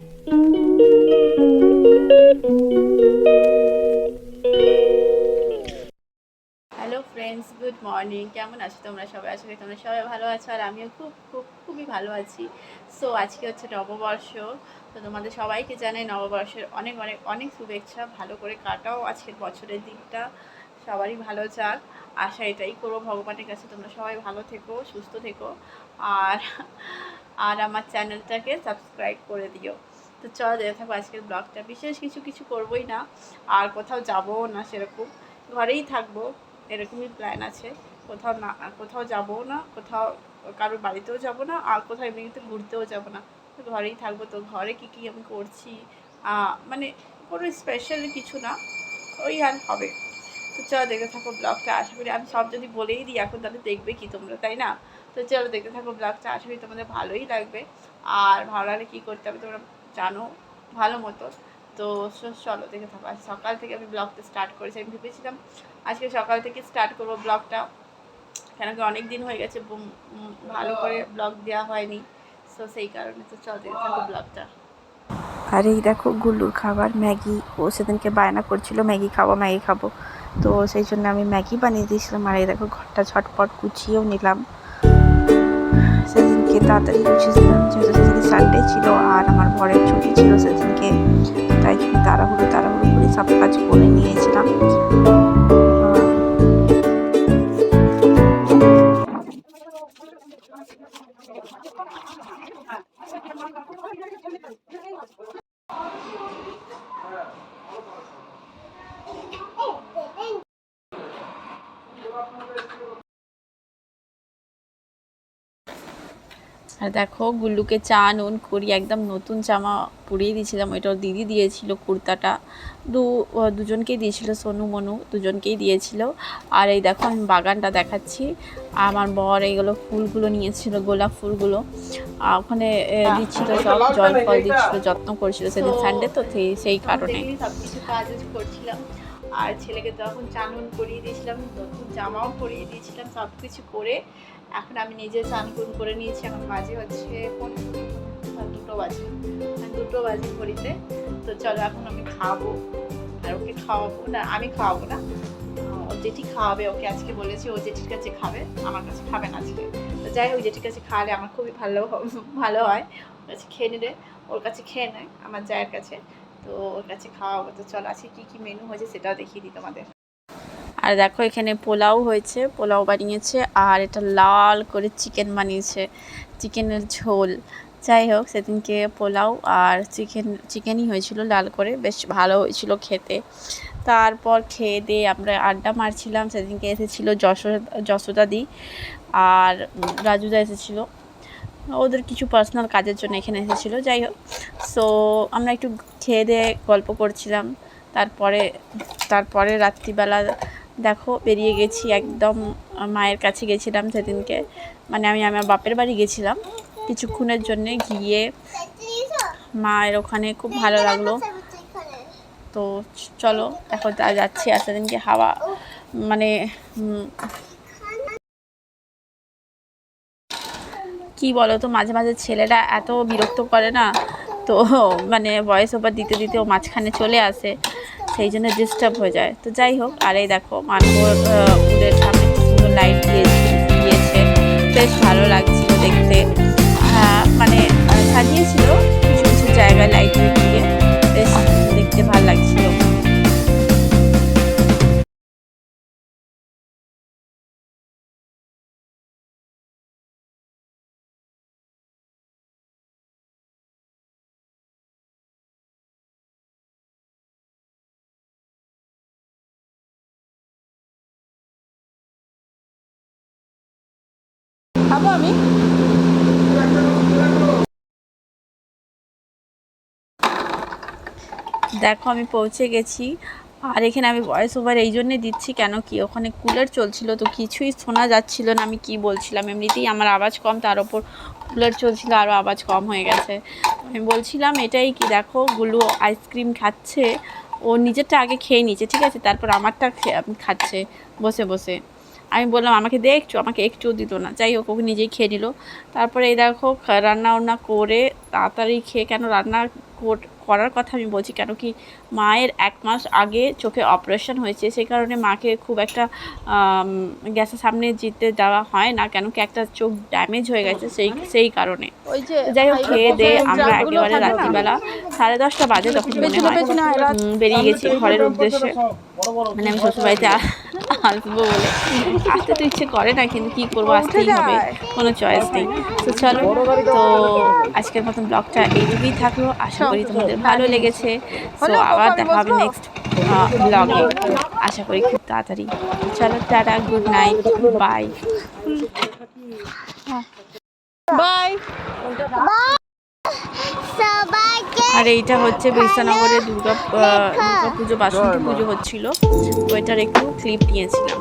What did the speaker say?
Hello friends good morning কেমন আছো তোমরা? সবাই আছো তোমরা সবাই ভালো আছো আর আমিও খুব খুব, খুবই ভালো আছি। সো আজকে হচ্ছে নববর্ষ। তো তোমাদের সবাইকে জানাই নববর্ষের অনেক অনেক অনেক শুভেচ্ছা। ভালো করে কাটাও আজকের বছরের দিনটা। সবারই ভালো যাক। আশা এটাই করব। ভগবানের কাছে তোমরা সবাই ভালো থেকো, সুস্থ থেকো। আর আর আমার চ্যানেলটাকে সাবস্ক্রাইব করে দিও। তো চলো দেখে থাকব আজকের ব্লগটা। বিশেষ কিছু কিছু করবোই না, আর কোথাও যাবও না সেরকম। ঘরেই থাকব, এরকমই প্ল্যান আছে। কোথাও না, কোথাও যাব না, কোথাও কারোর বাড়িতেও যাব না, আর কোথাও এমনিতে ঘুরতেও যাব না। তো ঘরেই থাকব। তো ঘরে কী কী আমি করছি? মানে কোনো স্পেশাল কিছু না, ওই আর হবে। তো চলো দেখতে থাকো ব্লগটা, আশা করি আমি সব যদি বলেই দিই, এখন তাহলে দেখবে কি তোমরা, তাই না? তো চলো দেখতে থাকো ব্লগটা, আশা করি তোমাদের ভালোই লাগবে। আর ভালো লাগলে কী করতে হবে তোমরা জানো, ভালো মতো। তো চলো দেখে থাকো। সকাল থেকে আমি ব্লগটা স্টার্ট করেছি। আমি ভেবেছিলাম আজকে সকাল থেকে স্টার্ট করব ব্লগটা। কেন কি অনেক দিন হয়ে গেছে ভালো করে ব্লগ দেওয়া হয়নি। সো সেই কারণে তো চল দেখে থাকো ব্লগটা। আর এই দেখো গুল্লুর খাবার, ম্যাগি। ও সেদিনকে বায়না করছিল, ম্যাগি খাব ম্যাগি খাব। তো সেই জন্য আমি ম্যাগি বানিয়ে দিয়েছিলাম। আর এই দেখো ঘরটা ঝটপট গুছিয়েও নিলাম। সেদিনকে তাড়াতাড়ি গুছিয়েছিলাম যেহেতু সেদিন সানডে ছিল আর আমার ঘরের ছুটি ছিল সেদিনকে। তাই তাড়াহুড়ো তাড়াহুড়ো করে সব কাজ করে নিয়েছিলাম আর দেখো গুল্লুকে চা নুন করি একদম নতুন জামা পরিয়ে দিয়েছিলাম। ওইটা ওর দিদি দিয়েছিল কুর্তাটা। দু দুজনকেই দিয়েছিল সোনু মনু দুজনকেই দিয়েছিল। আর এই দেখো আমি বাগানটা দেখাচ্ছি। আমার বর এইগুলো ফুলগুলো নিয়েছিল গোলাপ ফুলগুলো। ওখানে দিচ্ছিল সব জল ফল দিচ্ছিল যত্ন করছিল। সেদিন সানডে তো সেই- কারণে। করছিলাম। আর ছেলেকে তখন চানুন করিয়ে দিয়েছিলাম নতুন জামাও পরিয়ে দিয়েছিলাম সব কিছু করে। এখন আমি নিজে চান করে নিয়েছি এখন বাজে হচ্ছে কোন দুটো বাজে। হ্যাঁ, দুটো বাজে ঘড়িতে। তো চলো এখন আমি খাব। আর ওকে খাওয়াবো না আমি খাওয়াবো না। ও যেটি খাওয়াবে ওকে আজকে বলেছি ও যেটির কাছে খাবে আমার কাছে খাবে না আজকে। তো যাই হোক যেটির কাছে খাওয়ালে আমার খুবই ভালো ভালো হয়। ওর কাছে খেয়ে নিলে ওর কাছে খেয়ে নেয় আমার জায়ের কাছে। তো ওর কাছে খাওয়াবো তো চলো, আজকে কী কী মেনু হয়েছে সেটাও দেখিয়ে দিই তোমাদের। আর দেখো, এখানে পোলাও হয়েছে, পোলাও বানিয়েছে, আর এটা লাল করে চিকেন বানিয়েছে চিকেনের ঝোল। যাই হোক, সেদিনকে পোলাও আর চিকেন চিকেনই হয়েছিল লাল করে, বেশ ভালো হয়েছিল খেতে। তারপর খেয়ে দিয়ে আমরা আড্ডা মারছিলাম, সেদিনকে এসেছিল যশোদা যশোদাদি আর রাজুদা এসেছিল। ওদের কিছু পার্সোনাল কাজের জন্য এখানে এসেছিল, যাই হোক। সো আমরা একটু খেয়ে দিয়ে গল্প করছিলাম। তারপরে তারপরে রাত্রিবেলা দেখো বেরিয়ে গেছি একদম, মায়ের কাছে গেছিলাম সেদিনকে। মানে আমি আমার বাপের বাড়ি গেছিলাম। কিছুক্ষণের জন্য গিয়ে মায়ের ওখানে খুব ভালো লাগল। তো চলো এখন তা যাচ্ছি আর সেদিনকে হাওয়া মানে কি বলো তো মাঝে মাঝে ছেলেরা এত বিরক্ত করে না? তো মানে ভয়েস ওভার দিতে দিতে ও মাঝখানে চলে আসে, সেই জন্য ডিস্টার্ব হয়ে যায়। তো যাই হোক, আর এই দেখো মানবর ফুলের সামনে সুন্দর লাইট দিয়েছে দিয়েছে। বেশ ভালো লাগছিল দেখতে। মানে সাজিয়েছিল, কিছু কিছু জায়গায় লাইট দিয়ে। বেশ দেখতে ভালো লাগছিল। খাব আমি। দেখো, আমি পৌঁছে গেছি। আর এখানে আমি ভয়েস ওভার এই জন্যে দিচ্ছি কেন কি? ওখানে কুলার চলছিল তো কিছুই শোনা যাচ্ছিল না, আমি কি বলছিলাম? এমনিতেই আমার আওয়াজ কম, তার ওপর কুলার চলছিল আরও আওয়াজ কম হয়ে গেছে। আমি বলছিলাম, এটাই কি দেখো, গুলো আইসক্রিম খাচ্ছে। ও নিজেরটা আগে খেয়ে নিচ্ছে ঠিক আছে? তারপর আমারটা খাচ্ছে। বসে বসে। আমি বললাম আমাকে দে একটু আমাকে একটুও দিত না। যাই হোক ওকে নিজেই খেয়ে নিল। তারপরে এই দেখো রান্না বান্না করে তাড়াতাড়ি খেয়ে কেন রান্না কর- করার কথা আমি বলছি কেন কি মায়ের এক মাস আগে চোখে অপারেশন হয়েছে সেই কারণে মাকে খুব একটা গ্যাসের সামনে যেতে দেওয়া হয় না কেন কি একটা চোখ ড্যামেজ হয়ে গেছে সেই সেই কারণে। ওই যে যাই হোক খেয়ে দিয়ে আমরা একেবারে রাত্রিবেলা সাড়ে দশটা বাজে তখন মনে হয়। বেরিয়ে গেছি ঘরের উদ্দেশ্যে। মানে আমি শ্বশুরবাড়িতে আসব বলে। আসতে তো ইচ্ছে করে না কিন্তু কি করব আসতেই হবে। কোনো চয়েস নেই। তো চলো তো আজকের মতন ব্লগটা এইটুকুই থাকল। আশা করি তোমাদের ভালো লেগেছে। তো আবার দেখা হবে নেক্সট ব্লগে আশা করি খুব তাড়াতাড়ি। চলো tata good night bye bye আর এইটা হচ্ছে বিশ্বনগরে দুর্গা দুর্গা পুজো বাসন্তী পুজো হচ্ছিল। ওইটার একটু ক্লিপ নিয়েছিলাম।